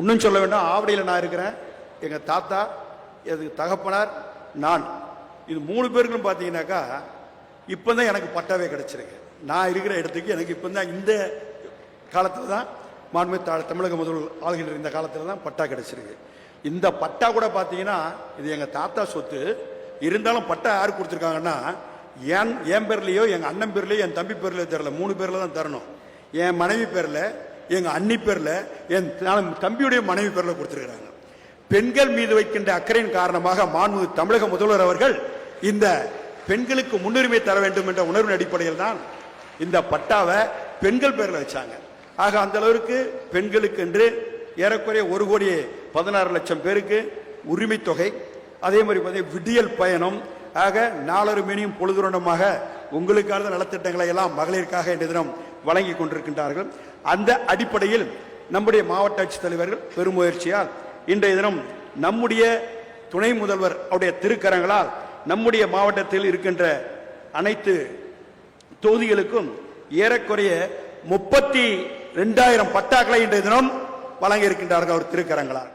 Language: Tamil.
இன்னும் சொல்ல வேண்டாம் ஆவடியில் நான் இருக்கிறேன். எங்கள் தாத்தா எதுக்கு தகப்பனார் நான். இது மூணு பேருக்கும் பார்த்தீங்கன்னாக்கா இப்போ தான் எனக்கு பட்டாவே கிடச்சிருக்கு. நான் இருக்கிற இடத்துக்கு எனக்கு இப்போ தான் இந்த காலத்தில் தான் மாண்பு தா- தமிழக முதல்வர் ஆளுகின்ற இந்த காலத்தில் தான் பட்டா கிடச்சிருக்கு. இந்த பட்டா கூட பார்த்தீங்கன்னா இது எங்கள் தாத்தா சொத்து. இருந்தாலும் பட்டா யார் கொடுத்துருக்காங்கன்னா என் என் பேர்லேயோ எங்கள் அண்ணன் பேர்லேயோ என் தம்பி பேர்லையோ தரல மூணு பேரில் தான் தரணும். என் மனைவி பேரில் எங்கள் அண்ணி பேரில் என் தம்பியுடைய மனைவி பேரில் கொடுத்துருக்கிறாங்க. பெண்கள் மீது வைக்கின்ற அக்கறையின் காரணமாக மாண்பு தமிழக முதல்வர் அவர்கள் இந்த பெண்களுக்கு முன்னுரிமை தர வேண்டும் என்ற உணர்வின் அடிப்படையில் தான் இந்த பட்டாவை பெண்கள் பேரில் வச்சாங்க. ஆக அந்த அளவிற்கு பெண்களுக்கு என்று ஏறக்குறைய ஒரு கோடி பதினாறு லட்சம் பேருக்கு உரிமை தொகை அதே மாதிரி பார்த்தீங்கன்னா விடியல் பயணம் ஆக நாலரை மணியும் பொழுதுரண்டமாக உங்களுக்கான நலத்திட்டங்களை எல்லாம் மகளிருக்காக இன்றைய தினம் வழங்கி கொண்டிருக்கின்றார்கள். அந்த அடிப்படையில் நம்முடைய மாவட்ட ஆட்சித்தலைவர்கள் பெருமுயற்சியால் இன்றைய தினம் நம்முடைய துணை முதல்வர் அவருடைய திருக்கரங்களால் நம்முடைய மாவட்டத்தில் இருக்கின்ற அனைத்து தொகுதிகளுக்கும் ஏறக்குறைய முப்பத்தி ரெண்டாயிரம் பட்டாக்களை இன்றைய தினம் வழங்க இருக்கின்றார்கள் அவர் திருக்கரங்களால்.